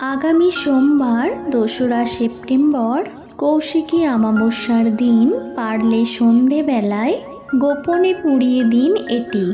আগামী সোমবার, দোসরা সেপ্টেম্বর, কৌশিকী আমাবস্যার দিন পারলে সন্ধেবেলায় গোপনে পুড়িয়ে দিন এটি।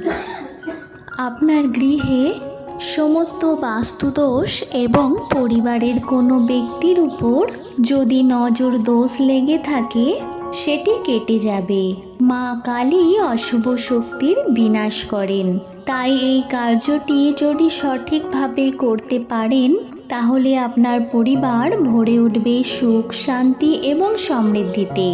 আপনার গৃহে সমস্ত বাস্তুদোষ এবং পরিবারের কোনো ব্যক্তির উপর যদি নজর দোষ লেগে থাকে, সেটি কেটে যাবে। মা কালী অশুভ শক্তির বিনাশ করেন। তাই এই কার্যটি যদি সঠিকভাবে করতে পারেন তাহলে আপনার পরিবার ভরে উঠবে সুখ, শান্তি এবং সমৃদ্ধিতে।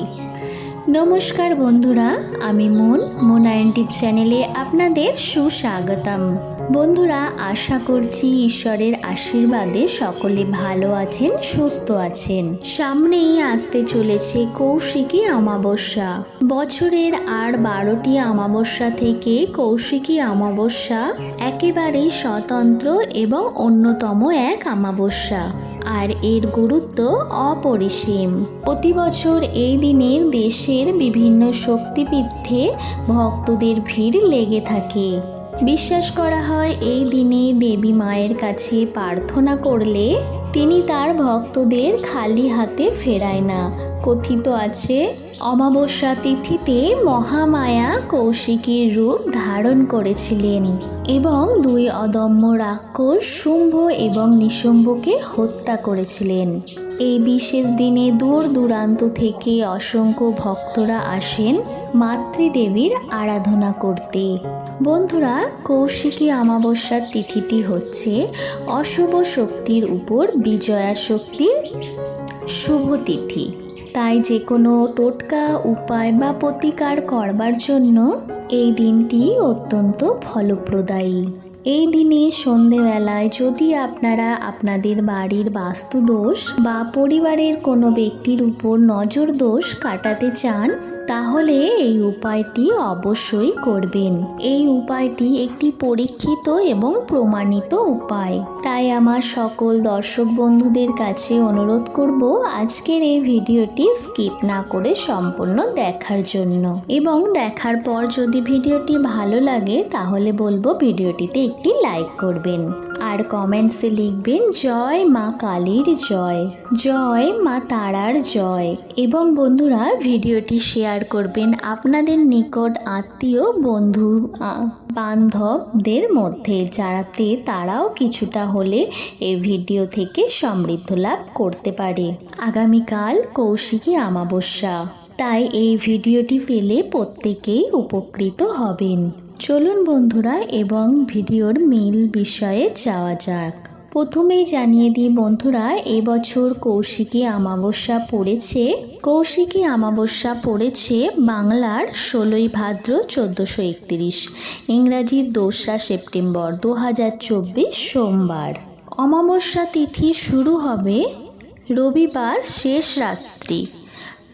নমস্কার বন্ধুরা, আমি মন, মোনায়ন টিপ চ্যানেলে আপনাদের সুস্বাগতম। বন্ধুরা, আশা করছি ঈশ্বরের আশীর্বাদে সকলে ভালো আছেন, সুস্থ আছেন। সামনেই আসতে চলেছে কৌশিকী অমাবস্যা। বছরের আর বারোটি অমাবস্যা থেকে কৌশিকী অমাবস্যা একেবারেই স্বতন্ত্র এবং অন্যতম এক অমাবস্যা। আর এর গুরুত্ব অপরিসীম। প্রতি বছর এই দিনের দেশের বিভিন্ন শক্তিপীঠে ভক্তদের ভিড় লেগে থাকে। বিশ্বাস করা হয়, এই দিনে দেবী মায়ের কাছে প্রার্থনা করলে তিনি তার ভক্তদের খালি হাতে ফেরায় না। কথিত আছে, অমাবস্যা তিথিতে মহামায়া কৌশিকীর রূপ ধারণ করেছিলেন এবং দুই অদম্য রাক্ষস শুম্ভ এবং নিশুম্ভকে হত্যা করেছিলেন। এই বিশেষ দিনে দূর দূরান্ত থেকে অসংখ্য ভক্তরা আসেন মাতৃদেবীর আরাধনা করতে। বন্ধুরা, কৌশিকী অমাবস্যার তিথিটি হচ্ছে অশুভ শক্তির উপর বিজয়া শক্তির শুভ তিথি। তাই যে কোনো টোটকা উপায় বা প্রতিকার করবার জন্য এই দিনটি অত্যন্ত ফলপ্রদায়ী। এই দিনে সন্ধেবেলায় যদি আপনারা আপনাদের বাড়ির বাস্তুদোষ বা পরিবারের কোনো ব্যক্তির উপর নজর দোষ কাটাতে চান তাহলে এই উপায়টি অবশ্যই করবেন। এই উপায়টি একটি পরীক্ষিত এবং প্রমাণিত উপায়। তাই আমার সকল দর্শক বন্ধুদের কাছে অনুরোধ করব আজকের এই ভিডিওটি স্কিপ না করে সম্পূর্ণ দেখার জন্য। এবং দেখার পর যদি ভিডিওটি ভালো লাগে, তাহলে বলব ভিডিওটিতে একটি লাইক করবেন। আর কমেন্টসে লিখবেন, জয় মা কালীর জয়। জয় মা তারার জয়। এবং বন্ধুরা, ভিডিওটি শেয়ার করবেন আপনাদের নিকট আত্মীয়, বন্ধু বান্ধবদের মধ্যে, যারাতে তারাও কিছুটা হলে এই ভিডিও থেকে সমৃদ্ধ লাভ করতে পারে। আগামীকাল কৌশিকী অমাবস্যা, তাই এই ভিডিওটি পেলে প্রত্যেকেই উপকৃত হবেন। চলুন বন্ধুরা, এবং ভিডিওর মিল বিষয়ে যাওয়া যাক। প্রথমেই জানিয়ে দিই বন্ধুরা, এবছর কৌশিকী অমাবস্যা পড়েছে। কৌশিকী অমাবস্যা পড়েছে বাংলার ষোলোই ভাদ্র চোদ্দোশো একত্রিশ, ইংরাজির দোসরা সেপ্টেম্বর দু হাজার চব্বিশ সোমবার। অমাবস্যা তিথি শুরু হবে রবিবার শেষ রাত্রি,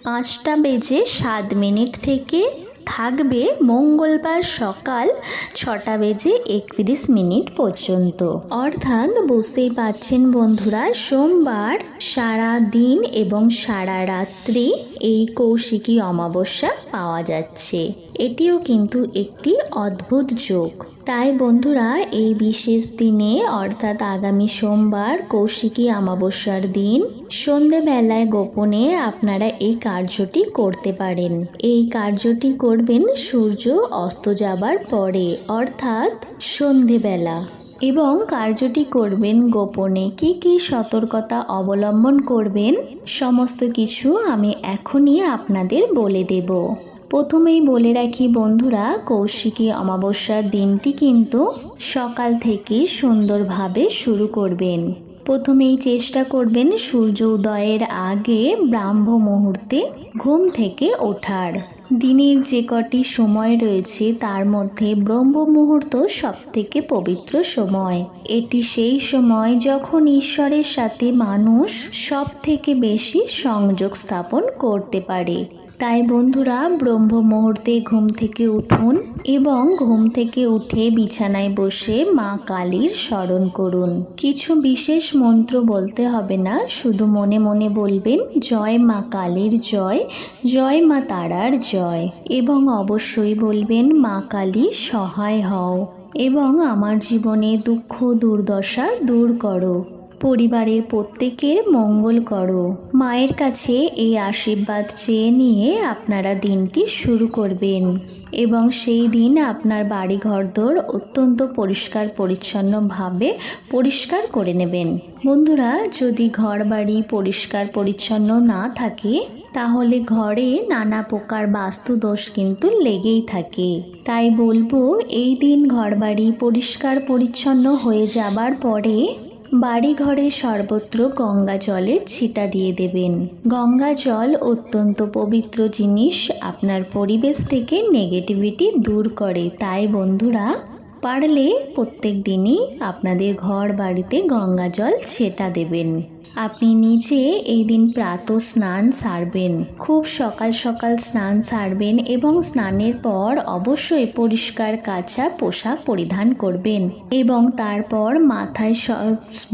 পাঁচটা বেজে সাত মিনিট থেকে থাকবে মঙ্গলবার সকাল ছটা বেজে একত্রিশ মিনিট পর্যন্ত। অর্থাৎ বুঝতেই পারছেন বন্ধুরা, সোমবার সারা দিন এবং সারা রাত্রি এই কৌশিকী অমাবস্যা পাওয়া যাচ্ছে। এটিও কিন্তু একটি অদ্ভুত যোগ। তাই বন্ধুরা, এই বিশেষ দিনে, অর্থাৎ আগামী সোমবার কৌশিকী অমাবস্যার দিন, সন্ধেবেলায় গোপনে আপনারা এই কার্যটি করতে পারেন। এই কার্যটি করবেন সূর্য অস্ত যাবার পরে, অর্থাৎ সন্ধেবেলা। এবং কার্যটি করবেন গোপনে। কি কি সতর্কতা অবলম্বন করবেন, সমস্ত কিছু আমি এখনই আপনাদের বলে দেব। প্রথমেই বলে রাখি বন্ধুরা, কৌশিকী অমাবস্যার দিনটি কিন্তু সকাল থেকে সুন্দরভাবে শুরু করবেন। প্রথমেই চেষ্টা করবেন সূর্য উদয়ের আগে ব্রাহ্ম মুহূর্তে ঘুম থেকে ওঠার। দিনের যে কটি সময় রয়েছে, তার মধ্যে ব্রহ্ম মুহূর্ত সব থেকে পবিত্র সময়। এটি সেই সময় যখন ঈশ্বরের সাথে মানুষ সব থেকে বেশি সংযোগ স্থাপন করতে পারে। তাই বন্ধুরা ব্রহ্ম মুহূর্তে ঘুম থেকে উঠুন এবং ঘুম থেকে উঠে বিছানায় বসে মা কালীর স্মরণ করুন। কিছু বিশেষ মন্ত্র বলতে হবে না, শুধু মনে মনে বলবেন, জয় মা কালীর জয় জয় মা তারার জয়। এবং অবশ্যই বলবেন, মা কালী, সহায় হও এবং আমার জীবনে দুঃখ, দুর্দশা দূর করো। পরিবারের প্রত্যেকের মঙ্গল করো। মায়ের কাছে এই আশীর্বাদ চেয়ে নিয়ে আপনারা দিনটি শুরু করবেন এবং সেই দিন আপনার বাড়ি ঘরদোর অত্যন্ত পরিষ্কার পরিচ্ছন্নভাবে পরিষ্কার করে নেবেন। বন্ধুরা, যদি ঘর বাড়ি পরিষ্কার পরিচ্ছন্ন না থাকে, তাহলে ঘরে নানা প্রকার বাস্তু দোষ কিন্তু লেগেই থাকে। তাই বলব, এই দিন ঘরবাড়ি পরিষ্কার পরিচ্ছন্ন হয়ে যাবার পরে বাড়ি ঘরে সর্বত্র গঙ্গা জলের ছিটা দিয়ে দেবেন। গঙ্গা জল অত্যন্ত পবিত্র জিনিস। আপনার পরিবেশ থেকে নেগেটিভিটি দূর করে। তাই বন্ধুরা, পারলে প্রত্যেক দিনই আপনাদের ঘর বাড়িতে গঙ্গা জল ছেটা দেবেন। আপনি নিজে এই দিন প্রাত স্নান সারবেন। খুব সকাল সকাল স্নান সারবেন এবং স্নানের পর অবশ্যই পরিষ্কার কাঁচা পোশাক পরিধান করবেন এবং তারপর মাথায়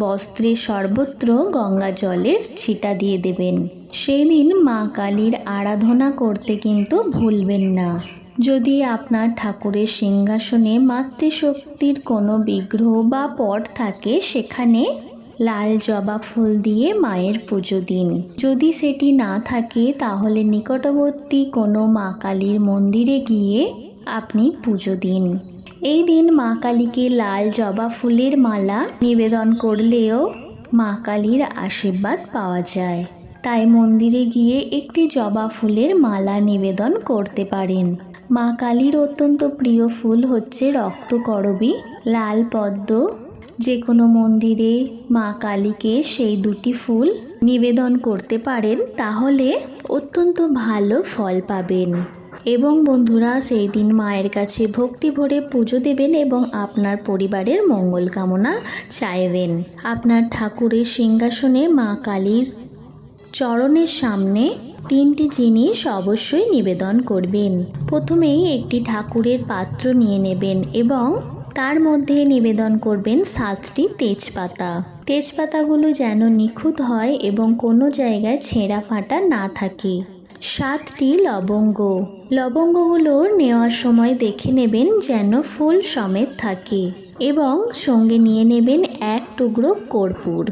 বস্ত্রে সর্বত্র গঙ্গা জলের ছিটা দিয়ে দেবেন। সেই দিন মা কালীর আরাধনা করতে কিন্তু ভুলবেন না। যদি আপনার ঠাকুরের সিংহাসনে মাতৃশক্তির কোনো বিগ্রহ বা পট থাকে, সেখানে লাল জবা ফুল দিয়ে মায়ের পুজো দিন। যদি সেটি না থাকে, তাহলে নিকটবর্তী কোনো মা কালীর মন্দিরে গিয়ে আপনি পুজো দিন। এই দিন মা কালীকে লাল জবা ফুলের মালা নিবেদন করলেও মা কালীর আশীর্বাদ পাওয়া যায়। তাই মন্দিরে গিয়ে একটি জবা ফুলের মালা নিবেদন করতে পারেন। মা কালীর অত্যন্ত প্রিয় ফুল হচ্ছে রক্তকরবী, লাল পদ্ম যে কোনো মন্দিরে মা কালীকে সেই দুটি ফুল নিবেদন করতে পারেন, তাহলে অত্যন্ত ভালো ফল পাবেন। এবং বন্ধুরা, সেই দিন মায়ের কাছে ভক্তি ভরে পুজো দেবেন এবং আপনার পরিবারের মঙ্গল কামনা চাইবেন। আপনার ঠাকুরের সিংহাসনে মা কালীর চরণের সামনে তিনটি জিনিস অবশ্যই নিবেদন করবেন। প্রথমেই একটি ঠাকুরের পাত্র নিয়ে নেবেন এবং তার মধ্যে নিবেদন করবেন সাতটি তেজপাতা। তেজপাতাগুলো যেন নিখুঁত হয় এবং কোনো জায়গায় ছেঁড়া ফাটা না থাকে। সাতটি লবঙ্গ। লবঙ্গগুলো নেওয়ার সময় দেখে নেবেন যেন ফুল সমেত থাকে এবং সঙ্গে নিয়ে নেবেন এক টুকরো কর্পূর।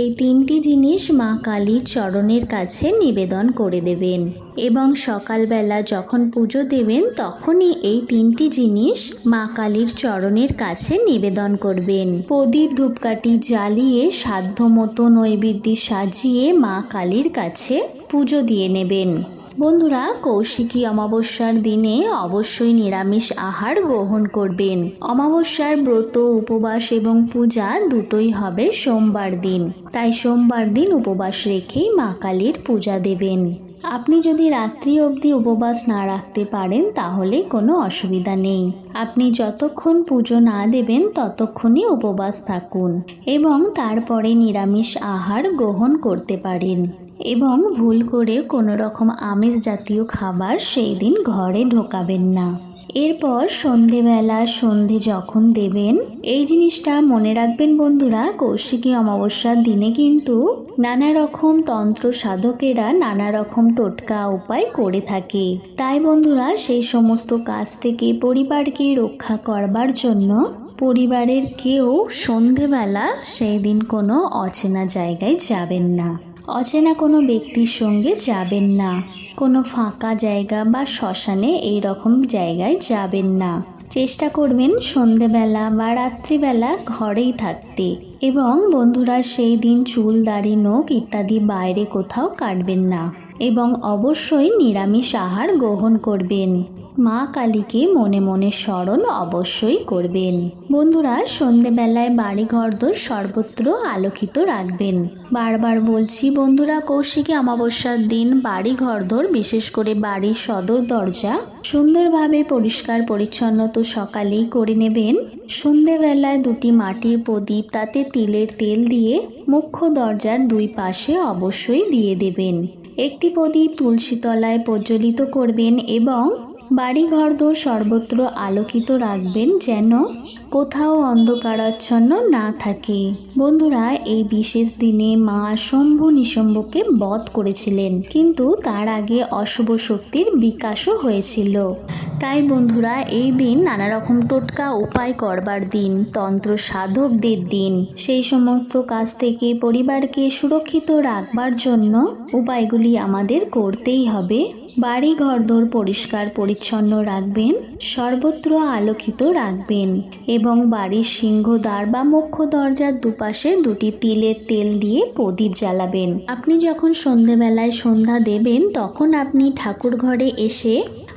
এই তিনটি জিনিস মা কালীর চরণের কাছে নিবেদন করে দেবেন এবং সকালবেলা যখন পুজো দেবেন তখনই এই তিনটি জিনিস মা কালীর চরণের কাছে নিবেদন করবেন। প্রদীপ ধূপকাঠি জ্বালিয়ে সাধ্য মতো নৈবেদ্য সাজিয়ে মা কালীর কাছে পুজো দিয়ে নেবেন। বন্ধুরা, কৌশিকী অমাবস্যার দিনে অবশ্যই নিরামিষ আহার গ্রহণ করবেন। অমাবস্যার ব্রত, উপবাস এবং পূজা দুটোই হবে সোমবার দিন। তাই সোমবার দিন উপবাস রেখেই মা কালীর পূজা দেবেন। আপনি যদি রাত্রি অবধি উপবাস না রাখতে পারেন, তাহলে কোনো অসুবিধা নেই। আপনি যতক্ষণ পুজো না দেবেন, ততক্ষণই উপবাস থাকুন এবং তারপরে নিরামিষ আহার গ্রহণ করতে পারেন। এবং ভুল করে কোনো রকম আমিষ জাতীয় খাবার সেই দিন ঘরে ঢোকাবেন না। এরপর সন্ধেবেলা সন্ধে যখন দেবেন, এই জিনিসটা মনে রাখবেন বন্ধুরা, কৌশিকী অমাবস্যার দিনে কিন্তু নানা রকম তন্ত্র সাধকেরা নানা রকম টোটকা উপায় করে থাকে। তাই বন্ধুরা, সেই সমস্ত কাজ থেকে পরিবারকে রক্ষা করবার জন্য পরিবারের কেউ সন্ধেবেলা সেই দিন কোনো অচেনা জায়গায় যাবেন না। অচেনা কোনো ব্যক্তির সঙ্গে যাবেন না। কোনো ফাঁকা জায়গা বা শ্মশানে এই রকম জায়গায় যাবেন না। চেষ্টা করবেন সন্ধেবেলা বা রাত্রিবেলা ঘরেই থাকতে এবং বন্ধুরা সেই দিন চুল, দাড়ি, নখ ইত্যাদি বাইরে কোথাও কাটবেন না এবং অবশ্যই নিরামিষ আহার গ্রহণ করবেন। মা কালীকে মনে মনে স্মরণ অবশ্যই করবেন। বন্ধুরা, সন্ধেবেলায় বাড়ি ঘরদোর সর্বত্র আলোকিত রাখবেন। বারবার বলছি, বন্ধুরা, কৌশিকী অমাবস্যার দিন বাড়ি ঘরদোর বিশেষ করে বাড়ির সদর দরজা, সুন্দরভাবে পরিষ্কার পরিচ্ছন্ন তো সকালেই করে নেবেন। সন্ধেবেলায় দুটি মাটির প্রদীপ, তাতে তিলের তেল দিয়ে মুখ্য দরজার দুই পাশে অবশ্যই দিয়ে দেবেন। একটি প্রদীপ তুলসী তলায় প্রজ্বলিত করবেন এবং বাড়ি ঘরদোর সর্বত্র আলোকিত রাখবেন যেন কোথাও অন্ধকারাচ্ছন্ন না থাকে। বন্ধুরা, এই বিশেষ দিনে মা শম্ভু নিশম্ভকে বধ করেছিলেন, কিন্তু তার আগে অশুভ শক্তির বিকাশও হয়েছিল। তাই বন্ধুরা, এই দিন নানা রকম টোটকা উপায় করবার দিন, তন্ত্র সাধকদের দিন। সেই সমস্ত কাজ থেকে পরিবারকে সুরক্ষিত রাখবার জন্য উপায়গুলি আমাদের করতেই হবে। বাড়ি ঘরদোর পরিষ্কার পরিচ্ছন্ন রাখবেন, সর্বত্র আলোকিত রাখবেন এবং বাড়ির সিংহদ্বার বা মুখ্য দরজার দুপাশে দুটি তিলের তেল দিয়ে প্রদীপ জ্বালাবেন। আপনি যখন সন্ধেবেলায় সন্ধ্যা দেবেন, তখন আপনি ঠাকুর ঘরে এসে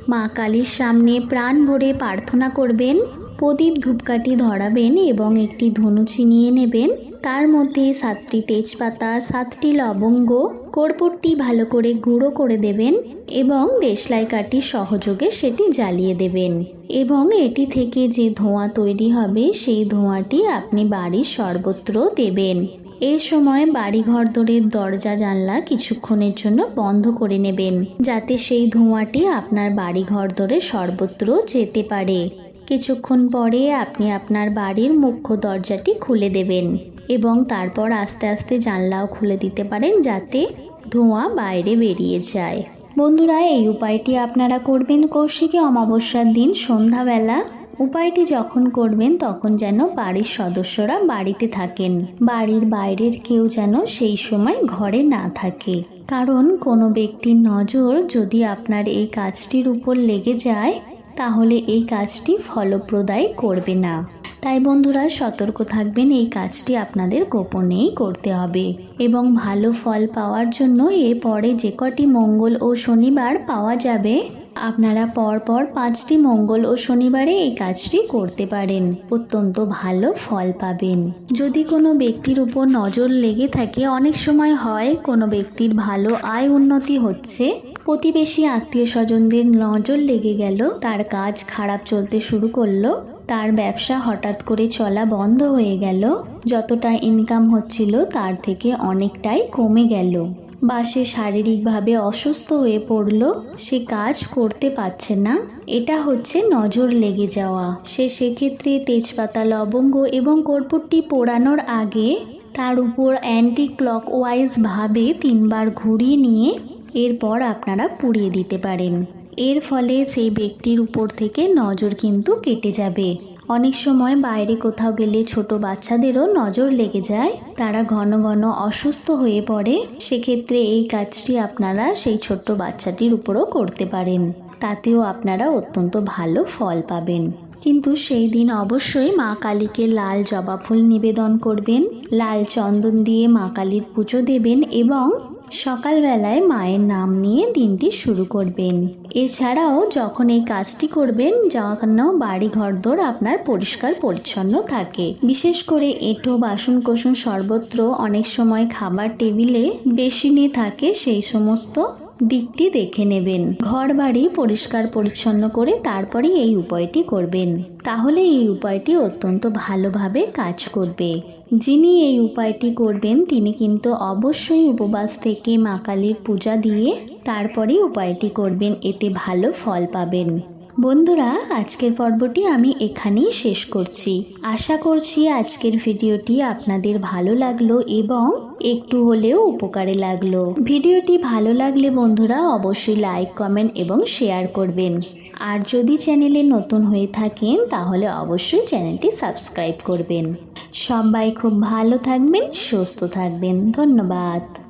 মা কালীর সামনে প্রাণ ভরে প্রার্থনা করবেন, প্রদীপ ধূপকাঠি ধরাবেন এবং একটি ধনুচি নিয়ে নেবেন। তার মধ্যে সাতটি তেজপাতা, সাতটি লবঙ্গ, কর্পূরটি ভালো করে গুঁড়ো করে দেবেন এবং দেশলাই কাঠি সহযোগে সেটি জ্বালিয়ে দেবেন। এবং এটি থেকে যে ধোঁয়া তৈরি হবে, সেই ধোঁয়াটি আপনি বাড়ির সর্বত্র দেবেন। এই সময় বাড়িঘর দরের দরজা জানলা কিছুক্ষণের জন্য বন্ধ করে নেবেন, যাতে সেই ধোঁয়াটি আপনার বাড়িঘর দরে সর্বত্র যেতে পারে। কিছুক্ষণ পরে আপনি আপনার বাড়ির মুখ্য দরজাটি খুলে দেবেন। এবং তারপর আস্তে আস্তে জানলাও খুলে দিতে পারেন যাতে ধোঁয়া বাইরে বেরিয়ে যায়। বন্ধুরা, এই উপায়টি আপনারা করবেন কৌশিকী অমাবস্যার দিন সন্ধ্যাবেলা। উপায়টি যখন করবেন, তখন যেন বাড়ির সদস্যরা বাড়িতে থাকেন। বাড়ির বাইরের কেউ যেন সেই সময় ঘরে না থাকে। কারণ কোনো ব্যক্তির নজর যদি আপনার এই কাজটির উপর লেগে যায়, তাহলে এই কাজটি ফলপ্রদায় করবে না। তাই বন্ধুরা সতর্ক থাকবেন, এই কাজটি আপনাদের গোপনেই করতে হবে। এবং ভালো ফল পাওয়ার জন্য এরপরে যে কটি মঙ্গল ও শনিবার পাওয়া যাবে, আপনারা পরপর পাঁচটি মঙ্গল ও শনিবারে এই কাজটি করতে পারেন। অত্যন্ত ভালো ফল পাবেন। যদি কোনো ব্যক্তির উপর নজর লেগে থাকে, অনেক সময় হয় কোনো ব্যক্তির ভালো আয় উন্নতি হচ্ছে, প্রতিবেশী আত্মীয় স্বজনদের নজর লেগে গেল, তার কাজ খারাপ চলতে শুরু করল তার ব্যবসা হঠাৎ করে চলা বন্ধ হয়ে গেল। যতটা ইনকাম হচ্ছিল তার থেকে অনেকটাই কমে গেল। বা সে শারীরিকভাবে অসুস্থ হয়ে পড়ল, সে কাজ করতে পারছে না। এটা হচ্ছে নজর লেগে যাওয়া। সে সেক্ষেত্রে তেজপাতা, লবঙ্গ এবং কর্পূরটি পোড়ানোর আগে তার উপর অ্যান্টি ক্লক ওয়াইজ ভাবে তিনবার ঘুরিয়ে নিয়ে এরপর আপনারা পুড়িয়ে দিতে পারেন। এর ফলে সেই ব্যক্তির উপর থেকে নজর কিন্তু কেটে যাবে। অনেক সময় বাইরে কোথাও গেলে ছোট বাচ্চাদেরও নজর লেগে যায়। তারা ঘন ঘন অসুস্থ হয়ে পড়ে। সেক্ষেত্রে এই কাজটি আপনারা সেই ছোট্ট বাচ্চাটির উপরও করতে পারেন। তাতেও আপনারা অত্যন্ত ভালো ফল পাবেন। কিন্তু সেই দিন অবশ্যই মা কালীকে লাল জবা ফুল নিবেদন করবেন। লাল চন্দন দিয়ে মা কালীর পুজো দেবেন এবং সকালবেলায় মায়ের নাম নিয়ে দিনটি শুরু করবেন। এছাড়াও যখন এই কাজটি করবেন, যেন বাড়ি ঘরদোর আপনার পরিষ্কার পরিচ্ছন্ন থাকে। বিশেষ করে এঁঠো বাসন কোসন সর্বত্র অনেক সময় খাবার টেবিলে বেসিনে থাকে, সেই সমস্ত দিকটি দেখে নেবেন। ঘর বাড়ি পরিষ্কার পরিচ্ছন্ন করে তারপরে এই উপায়টি করবেন। তাহলে এই উপায়টি অত্যন্ত ভালোভাবে কাজ করবে। যিনি এই উপায়টি করবেন, তিনি কিন্তু অবশ্যই উপবাস থেকে মা কালীর পূজা দিয়ে তারপরে উপায়টি করবেন। এতে ভালো ফল পাবেন। বন্ধুরা, আজকের পর্বটি আমি এখানেই শেষ করছি। আশা করছি আজকের ভিডিওটি আপনাদের ভালো লাগল এবং একটু হলেও উপকারে লাগল। ভিডিওটি ভালো লাগলে বন্ধুরা, অবশ্যই লাইক, কমেন্ট এবং শেয়ার করবেন। আর যদি চ্যানেলে নতুন হয়ে থাকেন, তাহলে অবশ্যই চ্যানেলটি সাবস্ক্রাইব করবেন। সবাই খুব ভালো থাকবেন, সুস্থ থাকবেন। ধন্যবাদ।